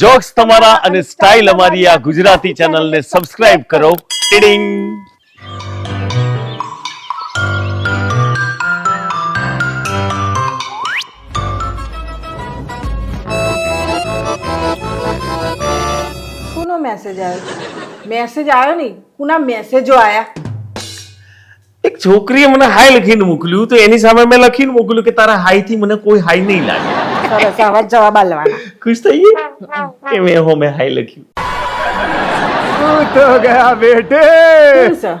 Jokes તમારા અને style અમારી આ ગુજરાતી ચેનલને સબસ્ક્રાઇબ કરો. ટીડિંગ. કોનો મેસેજ આવ્યો મેસેજ આવ્યો નહીં? કોના મેસેજો આયા? એક છોકરીએ મને હાય લખીને મોકલ્યું તો એની સામે મેં લખીને મોકલ્યું કે તારા હાયથી મને કોઈ હાય નહીં લાગે. સરસ આવા જવાબ આલવાના. ખુશ થઈ ગઈ? કે મેં હો મેં હાઈ લખ્યું. શું છે?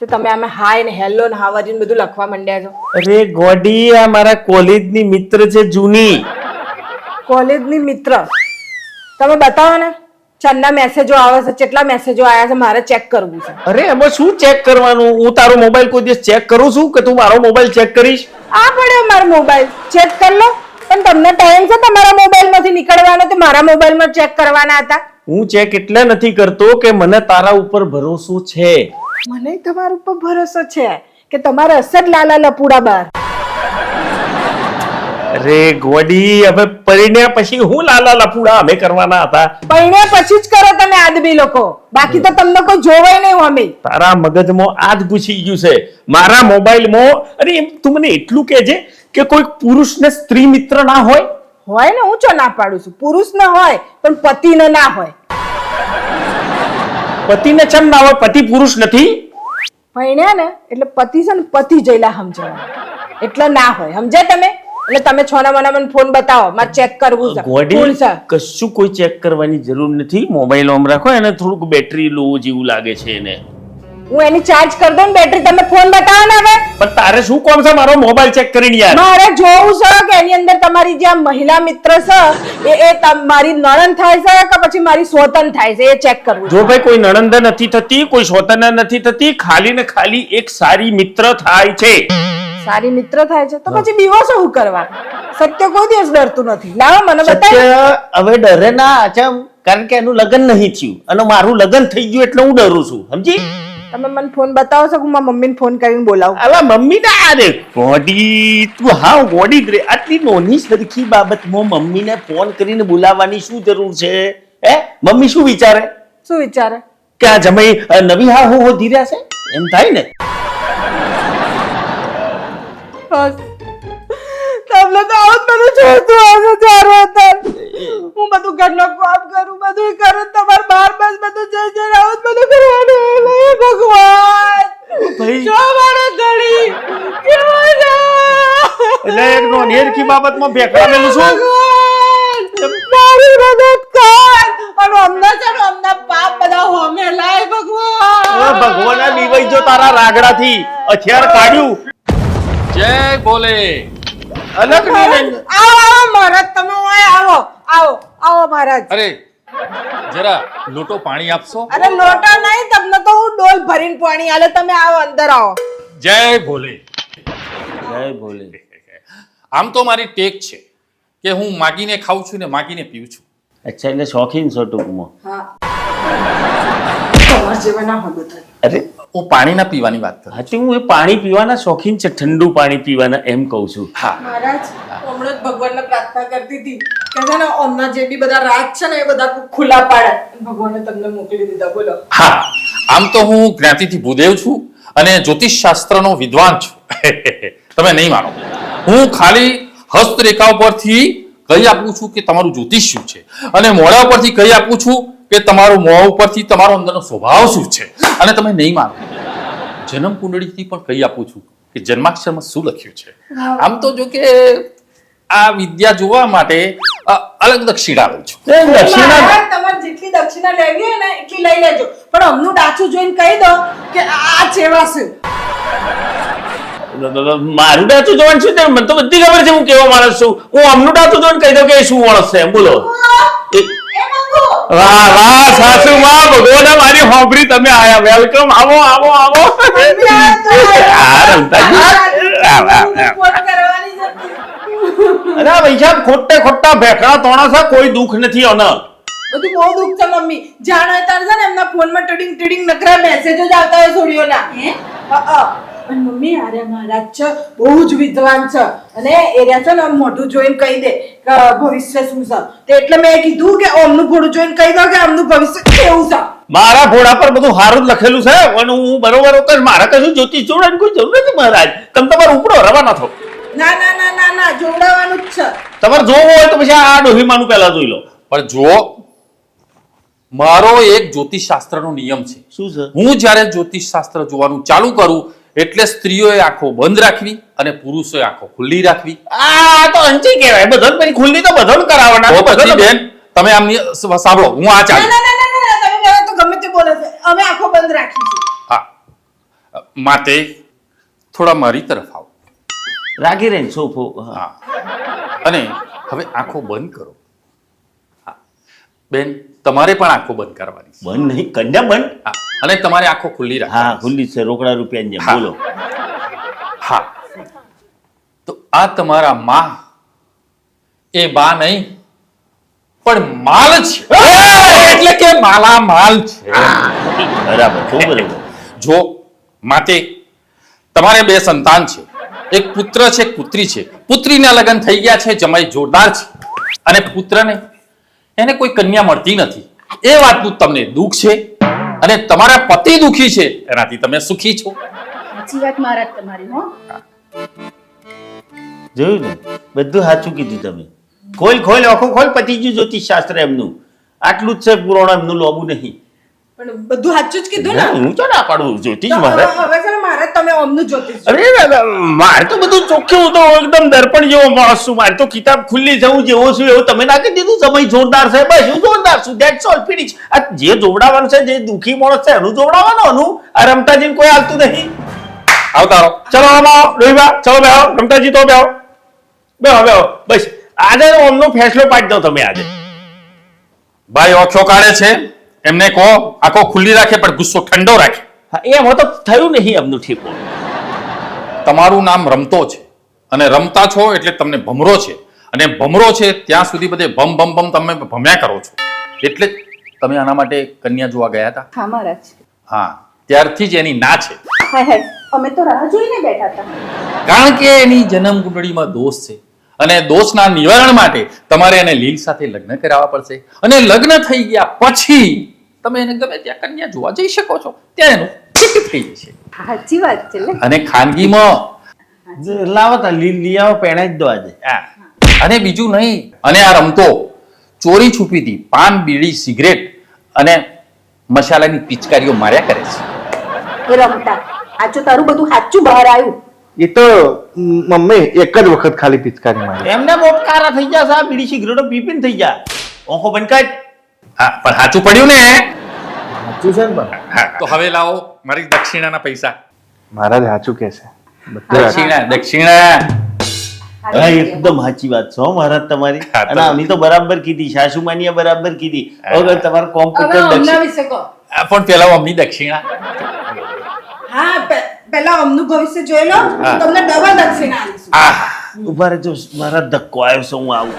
તો તમે આમે હાય ને હેલો ને હાવરી ને બધું લખવા માંડ્યા છો. અરે ગોડી આ મારા કોલેજની મિત્ર છે જૂની. કોલેજની મિત્ર. તમે બતાવો ને ચંદા મેસેજો આવે છે કેટલા મેસેજો આવ્યા છે મારે ચેક કરવું છે. અરે એમાં શું ચેક કરવાનું? હું તારો મોબાઈલ કોઈ દિવસ ચેક કરું છું કે તું મારો મોબાઈલ ચેક કરીશ? આ પડ્યો મારો મોબાઈલ ચેક કર લો. પણ તમને ટાઈમ છે તમારા મોબાઈલમાંથી નીકળવાનો તો મારા મોબાઈલમાં ચેક કરવાના હતા? હું ચેક એટલે નથી કરતો કે મને તારા ઉપર ભરોસો છે. મને તમારા ઉપર ભરોસો છે કે તમારે હશે જ લાલા લપુડા બાર. અરે ગોડી હવે પરિણ્યા પછી હું લાલા લફુડા અમે કરવાના હતા? પરિણ્યા પછી જ કરો તમે આદમી લોકો. બાકી તો તમને કોઈ જોવાય નહીં અમે તારા મગજમાં આ જ ઘૂસી ગયું છે. મારા મોબાઈલમાં અરે એમ તું મને એટલું કહેજે કે કોઈ પુરુષ ને સ્ત્રી મિત્ર ના હોય? હોય ને હું ચો ના પાડું છું? પુરુષ ન હોય પણ પતિ ન ના હોય. પતિને ચમ ના હોય? પતિ પુરુષ નથી? ભણ્યા ને એટલે પતિ છે ને પતિ જઈલા સમજવા. એટલે ના હોય. સમજે તમે? એટલે તમે છો ના મને મને ફોન બતાવો. મારે ચેક કરવું છે. છે. કશું કોઈ ચેક કરવાની જરૂર નથી? મોબાઈલ ઓમ રાખો એને થોડુંક બેટરી લો જેવું લાગે છે એને. હું એની ચાર્જ કરી દઉં ને બેટરી તમે ફોન બતાવો ને હવે. તારે શું કોમ છે? મારો મોબાઈલ ચેક કરીને યાર. મારે જોવું છે કે એની અંદર તમારી જે મહિલા મિત્ર છે એ એ મારી નણંદ થાય છે કે પછી મારી સ્વતન થાય છે? એ ચેક કરવું જો ભાઈ કોઈ નણંદ નથી થતી કોઈ સ્વતંત્ર નથી થતી ખાલી ને ખાલી એક સારી મિત્ર થાય છે. સારી મિત્ર થાય છે. તો પછી બીવો શું કરવા? સત્ય કોઈ દિવસ ડરતું નથી. લાવો મને બતાય હવે ડરે ના અચમ કારણ કે એનું લગ્ન નહીં થયું. અને મારું લગ્ન થઈ ગયું એટલે હું ડરું છું. સમજી? તમે મને ફોન બતાવો છો હું મારા મમ્મીને ફોન કરીને બોલાવું? અલા મમ્મી ના અરે ગોડી તું હા ગોડી જ રે. આટલી નોની સરખી બાબતમાં મમ્મીને ફોન કરીને બોલાવવાની શું જરૂર છે? હે? મમ્મી શું વિચારે? શું વિચારે? કે આ જમાઈ નવી હા હો ધીર્યા છે એમ થાય ને? બસ. તમને તો આવું બધું જોઈતું હશે ચારો અત્યાર. હું બધું ઘરનું કામ કરું બધું કરું તમારે બાર બસ બધું જઈ જઈને આવું બધું કરવાનું હે ભગવાન. ભાઈ. જો મારો ધણી કેવો છે? એટલે એક નોની હરખી બાબતમાં ભેકડાવેલું છું. મારી મદદ કર. અને અમને ને અમને પાપ બધા હોમે લાય ભગવાન. ભગવાન જો તારા રાગડાથી હથિયાર કાઢ્યું. જય ભોલે. અલગ નહીં આવો આવો મહારાજ તમે ઓય આવો. આવો આવો મહારાજ. અરે જરા લોટો પાણી આપશો? અરે લોટો નહીં તમને તો હું ડોલ ભરીને પાણી આલે. તમે આવો અંદર આવો. જય ભોલે. જય ભોલે. આમ તો મારી ટેક છે કે હું માગીને ખાઉં છું ને માગીને પીઉં છું. અચ્છા એટલે શોખીન છો ટૂંકમાં. હા. તમારા જેવા ના હોય બધા અરે હું પાણીના પીવાની વાત કરું હાથી હું એ પાણી પીવાના શોખીન છે ઠંડુ પાણી પીવાના એમ કહું છું. હા. મહારાજ હમણાં જ ભગવાનને પ્રાર્થના કરતી હતી. કે છે ને હમણાં જે બી બધા રાગ છે ને એ બધા ખુલ્લા પાડે. ભગવાને તમને મોકલી દીધા બોલો. હા. આમ તો હું જ્ઞાતિથી ભૂદેવ છું અને જ્યોતિષ શાસ્ત્રનો વિદ્વાન છું. તમે નહીં માનો. હું ખાલી હસ્તરેખા પરથી કહી આપું છું કે તમારું જ્યોતિષ શું છે? અને મોઢા પરથી કહી આપું છું કે તમારું મોં ઉપરથી તમારો અંદરનો સ્વભાવ શું છે? અને તમે નહીં માનો. જન્મ કુંડળીથી પણ કહી આપું છું કે જન્માક્ષરમાં શું લખ્યું છે? આમ તો જો કે આ વિદ્યા જોવા માટે અલગ દક્ષિણા લઉં છું. દક્ષિણા? તમારે જેટલી દક્ષિણા લેવી હોય ને એટલી લઈ લેજો. પણ અમનું ડાચું જોઈને કહી દો કે આ ચેવા છે. મારું ડાચું જોવાનું શું છે? મને તો બધી ખબર છે હું કેવો માણસ છું. હું અમનું ડાચું જોઈને કહી દઉં કે શું માણસ છે? એમ બોલો વાહ વાહ સાસુ માં ભગવાન મારી હોંભરી તમે આયા. વેલકમ આવો આવો આવો. અરે ભાઈ સાહેબ ખોટે ખોટા ભેખડા તોણા છે કોઈ દુઃખ નથી આને બધું બહુ દુખ છે મમ્મી. જાણે તાર છે ને એમના ફોનમાં ટડિંગ ટડિંગ નકરા મેસેજો જ આવતા હોય છોડીઓના હે? હા, હા. અને મમ્મી અરે મહારાજ છે બહુ જ વિદ્વાન છે. અને એ રહ્યા છે ને આમ મોઢું જોઈને કહી દે કે ભવિષ્ય શું છે? તો એટલે મેં કીધું કે ઓમનું ભોળું જોઈને કહી દો કે આમનું ભવિષ્ય કેવું છે? મારા ઘોડા પર બધું હારું જ લખેલું છે અને હું બરોબર હોત મારા કશું જ્યોતિષ જોડવાની કોઈ જરૂર નથી મહારાજ. તમે તમારો ઉપડો રવાના થો ના ના ના ના ના જોડાવાનું જ છે. તમારે જોવું હોય તો પછી આ ડોહીમાનું પહેલા જોઈ લો. પણ જો મારો એક જ્યોતિષ શાસ્ત્રનો નિયમ છે. શું છે? હું જ્યારે જ્યોતિષ શાસ્ત્ર જોવાનું ચાલુ કરું એટલે સ્ત્રીઓએ આંખો બંધ રાખવી અને પુરુષોએ આંખો ખુલ્લી રાખવી. આ તો અંચી કહેવાય. બધન પછી ખુલ્લી તો બધન કરાવવાના તો પછી બેન તમે આમ સાંભળો હું આ ચાલુ. ના ના ના ના, તમે મને તો ગમે તે બોલે છે. અમે આંખો બંધ રાખીશું હા. માટે થોડા મારી તરફ આવો. રાખી રહી સોફો હા. હા. અને હવે આંખો બંધ કરો. હા. બેન તમારે પણ આંખો બંધ કરવાની બંધ નહીં કન્યા બંધ. હા. અને તમારે આંખો ખુલ્લી હા ખુલ્લી છે રોકડા રૂપિયાની જેમ. બોલો. હા. તો આ તમારા માં એ બા નહીં પણ માલ છે. એટલે કે માલા માલ છે. બરાબર તો બરાબર. જો માટે તમારે બે સંતાન છે. એક પુત્ર છે પુત્રી છે. પુત્રીના લગ્ન થઈ ગયા છે જમાઈ જોરદાર છે. અને પુત્રને એને કોઈ કન્યા મળતી નથી. એ વાતનું તમને દુઃખ છે. અને તમારા પતિ દુઃખી છે. એનાથી તમે સુખી છો. સાચી વાત મહારાજ તમારી હો. જોયું ને? બધું સાચું કીધું તમે. ખોલ ખોલ આખો ખોલ પતિજી જ્યોતિષ શાસ્ત્ર એમનું. આટલું જ છે પુરાણ એમનું લોબું નહીં. પણ બધું સાચું જ કીધું ને. હું તો ના પાડું જ્યોતિષ મહારાજ. તમે ઓમનું જ્યોતિષ અરે મારે તો બધું ચોખ્ખું હું તો એકદમ દર્પણ જેવો માણસ છું. મારે તો કિતાબ ખુલ્લી છે હું જેવો છું એવું. તમે ના કહી દીધું? સમય જોરદાર છે. બસ હું જોરદાર છું. દેટ્સ ઓલ ફિનિશ આ જે જોવડાવવાનું છે જે દુખી માણસ છે એનું જોવડાવવાનું એનું આ રમતાજીને કોઈ હાલતું નહીં. આવતા રહો ચલો આમાં રોહિબા ચલો બેહો. રમતાજી તો બેહો. બેહો બેહો. બસ. આજે ઓમનો ફેસલો પાડી દો તમે આજે. ભાઈ ઓછો કાઢે છે. એમને કહો આખો ખુલ્લી રાખે પણ ગુસ્સો ઠંડો રાખે. એમ તો થયું નહીં એમનું ઠીકો તમારું નામ રમતો છે અને રમતા છો એટલે તમને ભમરો છે. અને ભમરો છે ત્યાં સુધી બધે ભમ ભમ ભમ તમે ભમ્યા કરો છો. એટલે તમે આના માટે કન્યા જોવા ગયા હતા? હા મહારાજ. હા ત્યારથી જ એની ના છે. હાય હાય અમે તો રાહ જોઈને બેઠા હતા. કારણ કે એની જન્મ કુંડળીમાં દોષ છે. અને દોષના નિવારણ માટે તમારે એને લીલ સાથે લગ્ન કરાવવા પડશે. અને લગ્ન થઈ ગયા પછી તમે એને ગમે ત્યાં કન્યા જોવા જઈ શકો છો. ત્યાં એનું ફિટ થઈ જશે. સાચી વાત છે અને ખાનગીમાં લાવો તા લી આવો પહેણાઈ જ દો આજે. હા. અને બીજું નહીં. અને આ રમતો ચોરી છુપીથી પાન બીડી સિગરેટ અને મસાલાની પિચકારીઓ માર્યા કરે છે. એ રમતા. આ જો તારું બધું સાચું બહાર આવ્યું. એ તો મમ્મી એક જ વખત ખાલી પિચકારી મારી. એમને મોટકારા થઈ જા આ બીડી સિગરેટો પીપીન થઈ જા ઓખો બંધ કર. હા પણ સાચું પડ્યું ને. ને પણ? તો હવે લાવો મારી દક્ષિણાના પૈસા. મહારાજ સાચું કે છે. દક્ષિણા દક્ષિણા. હા એકદમ સાચી વાત છો મહારાજ તમારી. અને આની તો બરાબર કીધી સાસુમાનીએ બરાબર કીધી. અગર તમારે કોમ્પ્યુટર દક્ષિણ. પણ પેલા અમની દક્ષિણા. હા પેલા અમનું ભવિષ્ય જોઈ લો. તમને ડબલ દક્ષિણા ઊભા રહેજો મારા ધક્કો આવ્યો છે હું આવું.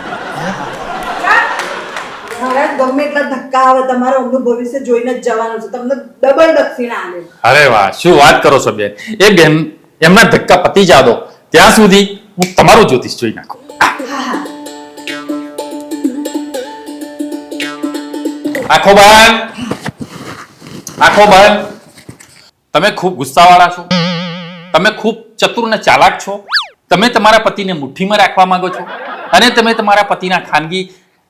ગમે એટલા ધક્કા આવે તમારે ઓમનું ભવિષ્ય જોઈને જ જવાનું છે. તમને ડબલ દક્ષિણા આવે અરે વાહ શું વાત કરો છો બેન? એ બેન એમના ધક્કા પતી જા દો. ત્યાં સુધી હું તમારું જ્યોતિષ જોઈ નાખું. આખો બાન આખો બાન તમે ખૂબ ગુસ્સાવાળા છો. તમે ખૂબ ચતુર ને ચાલાક છો. તમે તમારા પતિને મુઠ્ઠીમાં રાખવા માંગો છો. અને તમે તમારા પતિના ખાનગી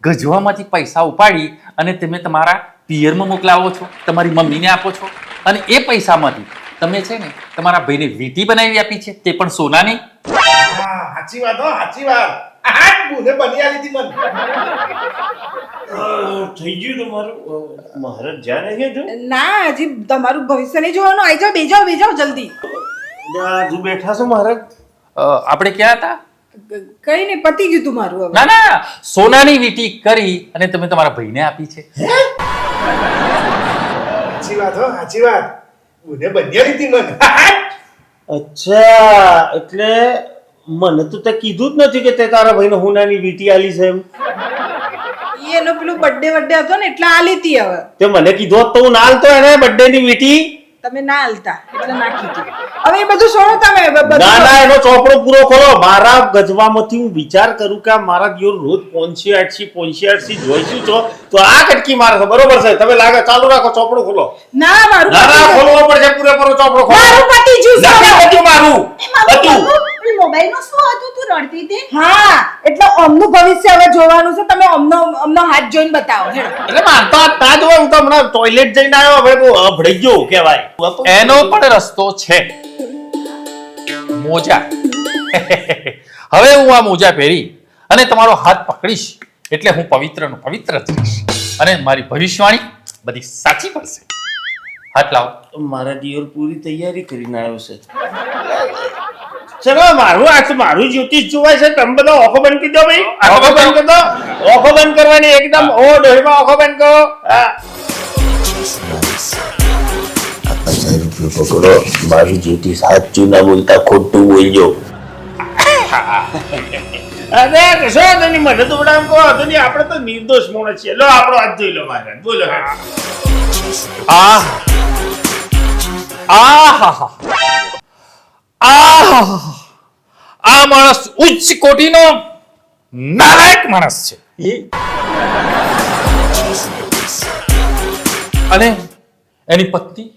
ગજવામાંથી પૈસા ઉપાડી અને તમે તમારા પિયરમાં મોકલાવો છો તમારી મમ્મીને આપો છો અને એ પૈસામાંથી તમે છે ને તમારા ભાઈને વીટી બનાવી આપી છે તે પણ સોનાની? સાચી વાત હો સાચી વાત. થઈ ગયું તમારું? મહારાજ જ્યાં નહીં જો ના હજી તમારું ભવિષ્ય નહીં જોવાનું. આવી જાઓ બેજાઓ બેજાઓ જલ્દી. હજુ બેઠા છો મહારાજ? આપણે ક્યાં હતા? કઈ નહીં પતી ગયું તું મારું હવે. ના ના સોનાની વીંટી કરી અને તમે તમારા ભાઈને આપી છે. સાચી વાત હો સાચી વાત. મને બની હતી મન. અચ્છા એટલે મને તો તે કીધું જ નથી કે તે તારા ભાઈને હુનાની વીટી આલી છે એમ. એનો પેલું બર્થડે બર્થડે હતો ને એટલે આલી હતી હવે. તે મને કીધું હોત તો હું નાલતો એને બર્થડે ની વીટી. તમે ના હાલતા એટલે ના કીધું. હવે એ બધું છોડો તમે ના ના એનો ચોપડો પૂરો ખોલો. મારા ગજવામાંથી હું વિચાર કરું કે આ મારા દિયોર રોજ પોંચી આઠસી પોંચી આઠસી જોઈશું છો. તો આ કટકી મારે છે બરોબર છે. તમે લાગે ચાલુ રાખો ચોપડો ખોલો. ના મારું ના ના ખોલવો પડશે પૂરેપૂરો ચોપડો ખોલો. મારું પતિ જુ નથી પતિ મારું. પતિ. મોબાઈલ નો શું હતું? તું રડતી હતી? હા એટલે અમનું ભવિષ્ય હવે જોવાનું છે. તમે અમનો અમનો હાથ જોઈને બતાવો. એટલે મારતા તા જો હું તો હમણાં ટોયલેટ જઈને આવ્યો હવે બહુ અભડાઈ ગયો કહેવાય. એનો પણ રસ્તો છે. મોજા. હવે હું આ મોજા પહેરી અને તમારો હાથ પકડીશ. એટલે હું પવિત્રનું પવિત્ર થઈશ અને મારી ભવિષ્યવાણી બધી સાચી પડશે હાથ લાવો. મારા દિયોર પૂરી તૈયારી કરીને આવ્યો છે. ચલો મારું આ મારું જ્યોતિષ જોવાય છે. તમે બધા ઓખો બંધ કરી દો ભાઈ. ઓખો બંધ કરી દો. ઓખો બંધ કરવાની એકદમ ઓ ડોહીમાં ઓખો બંધ કરો. હા. પકડો. મારી જ્યોતિષ સાચું ના બોલતા ખોટું બોલજો. અરે કશો વાંધો નહીં મને તો બધા કહો વાંધો નહીં આપણે તો નિર્દોષ માણસ છીએ. લો આપણો હાથ જોઈ લો મારે. બોલો આ આહાહા. આહાહા. આ માણસ ઉચ્ચ કોટીનો નાલાયક માણસ છે. અને એની પત્ની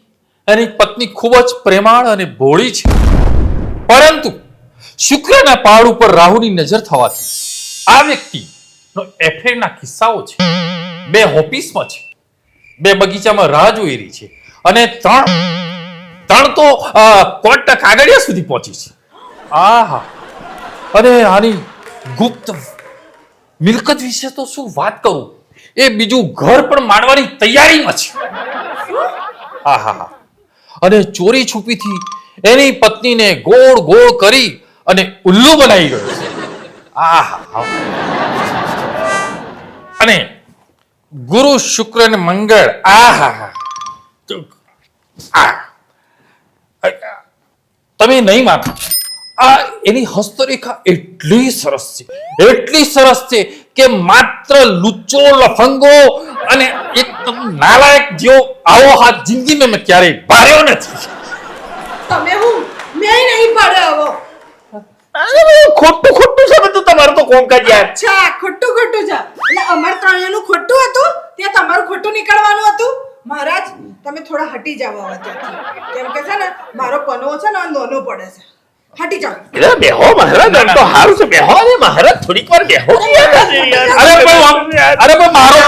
એની પત્ની ખૂબ જ પ્રેમાળ અને ભોળી છે. પરંતુ શુક્રના પાળ ઉપર રાહુની નજર થવાથી આ વ્યક્તિનો એફેરના કિસ્સાઓ છે, બે ઓફિસમાં છે, બે બગીચામાં રાહ જોઈ રહી છે અને ત્રણ ત્રણ તો કોર્ટ કાગળિયા સુધી પહોંચી છે. આહા. અને આની ગુપ્ત મિલકત વિશે તો શું વાત કરું? એ બીજું ઘર પણ માણવાની તૈયારીમાં છે. આહા અને ચોરી છુપીથી એની પત્નીને ગોળ ગોળ કરી અને ઉલ્લુ બનાવી ગયો છે. અને ગુરુ શુક્ર અને મંગળ આ હા હા તમે નહીં માનો. આ એની હસ્તરેખા એટલી સરસ છે. એટલી સરસ છે કે માત્ર લુચ્ચો લફંગો અને એકદમ નાલાયક જેવો આવો હાથ જિંદગીમાં મેં ક્યારેય ભાર્યો નથી. તમે હું? મેં નહીં પાડે આવો. ખોટું ખોટું છે બધું તમારું તો કોમકાજ યાર. અચ્છા ખોટું ખોટું છે. એટલે અમાર ત્રણેયનું ખોટું હતું ત્યાં તમારું ખોટું નીકળવાનું હતું. મહારાજ તમે થોડા હટી જાવ હવે ત્યાંથી. કેમ કે છે ને મારો પનો છે ને નોનો પડે છે. હટી જાવ એટલે બેહો મહારાજ આમ તો હારું છે. બેહો ને મહારાજ થોડીક વાર બેહો. અરે પણ અરે પણ મારો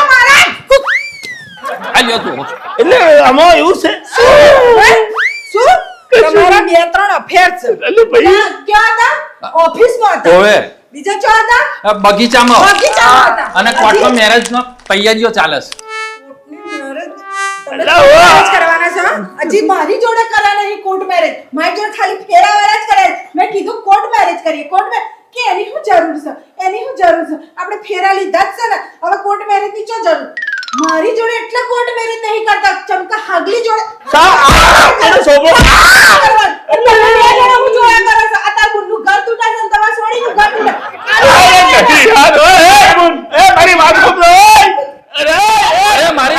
આ લ્યો તું. એટલે આમાં એવું છે? શું? બે ત્રણ અફેર છે એટલે ભાઈ ક્યાં હતા ઓફિસમાં હતા ઓવે બીજા ચો હતા બગીચામાં બગીચામાં હતા. અને કોર્ટમાં મેરેજનો તૈયારીઓ ચાલે છે? હજી મારી જોડે કરા નહીં કોર્ટ મેરેજ મારી જોડે ખાલી ફેરા વાળા જ કરે મેં કીધું કોર્ટ મેરેજ કરીએ કોર્ટ મેરેજ કે એની શું જરૂર છે એની શું જરૂર છે આપણે ફેરા લીધા જ છે ને હવે કોર્ટ મેરેજની શું જરૂર મારી જોડે એટલે કોર્ટ મેરેજ નહીં કરતા ચમકા હાગલી જોડે આ, એનો છોકરો કરવાનું. એટલે બે જણા હું જોયા કરે છે આ તાર બુનનું ઘર તૂટા છે ને તમારા સોડીનું ઘર તૂટા અરે નહીં યાર, ઓય, એ બોલ, એ મારી વાત સાંભળો, ઓય. અરે, અરે મારી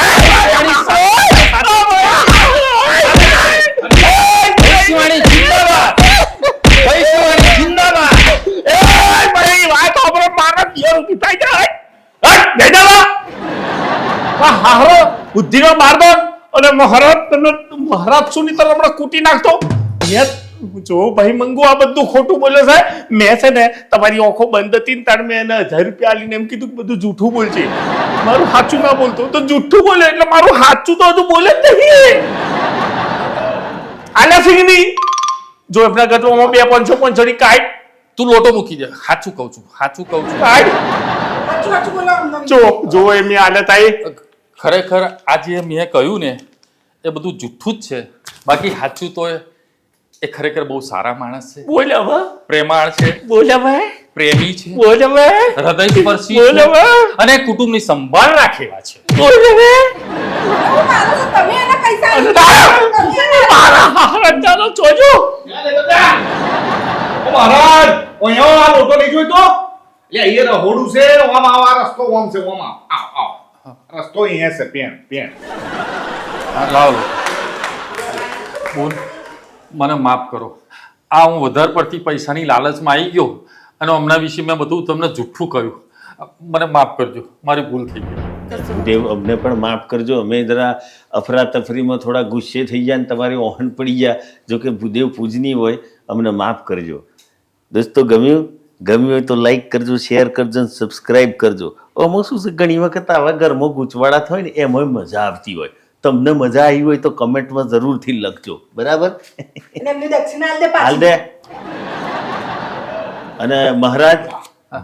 ભવિષ્યવાણી જિંદાબાદ ભવિષ્યવાણી જિંદાબાદ એ, મારી વાત સાંભળો, મારા દિયર ઊભી થાય જાય. હટ, બેઠા રહો. આ હાહરો બુદ્ધિનો મારદો અને મહારાજ તને મહારાજ શું તરફ હમણાં કૂટી નાખતો? જો ભાઈ મંગુ આ બધું ખોટું બોલે છે. મેં છે ને તમારી આંખો બંધ હતી ને તાર મેં એને હજાર રૂપિયા આલીને એમ કીધું બધું જૂઠું બોલજે. મારું સાચું ના બોલતો. તો જૂઠું બોલે એટલે મારું સાચું તો હજુ બોલે જ નહીં. આલા સિંહ જો એમના ગટવામાં બે પાંચસો પાંચસો કાઢ તું લોટો મૂકી દે. સાચું કહું છું સાચું કહું છું. કાઢ. જો જો એમની હાલત આવી. ખરેખર આજે મેં કહ્યું ને એ બધું જુઠ્ઠું જ છે. બાકી સાચું તો એ ખરેખર બહુ સારા માણસ છે. બોલ હવે પ્રેમાળ છે. બોલ ભાઈ પ્રેમી છે. બોલ ભાઈ હૃદય સ્પર્શી બોલ હવે અને કુટુંબની સંભાળ રાખેવા છે. બોલ હવે હું મારું છું, તમે એના પૈસા મારા હારા ચાલો જોજો ઓ મહારાજ ઓયો આ લોટો નહીં જોઈતો લે એ રહોડું છે ઓમ આ રસ્તો ઓમ છે ઓમ. આ આવ. રસ્તો અહીંયા છે પેન પેન લાવો. બોલ. મને માફ કરો. આ હું વધારે પડતી પૈસાની લાલચમાં આવી ગયો અને હમણાં વિશે મેં બધું તમને જુઠ્ઠું કહ્યું. મને માફ કરજો. મારી ભૂલ થઈ ગઈ. દેવ, અમને પણ માફ કરજો. અમે જરા અફરાતફરીમાં થોડા ગુસ્સે થઈ ગયા ને તમારી ઓહન પડી ગયા. જો કે ભૂદેવ પૂજની હોય, અમને માફ કરજો. દોસ્તો, ગમ્યું? ગમ્યું હોય તો લાઈક કરજો શેર કરજો અને સબસ્ક્રાઈબ કરજો. આમાં શું છે, ઘણી વખત આવા ઘરમાં ગૂંચવાડા થાય ને એમાં મજા આવતી હોય. તમને મજા આવી હોય તો કમેન્ટમાં જરૂરથી લખજો. બરાબર? અને હાલ દે મહારાજ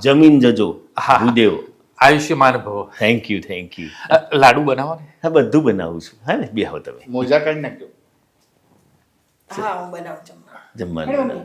જમીન જજો. હા. ભૂદેવ. આયુષ્યમાન ભવ. થેન્ક યુ થેન્ક યુ લાડુ બનાવો ને? હા બધું બનાવું છું. હા ને બેહો તમે. મોજા કાઢી નાખજો. હા હું બનાવું જમવાનું.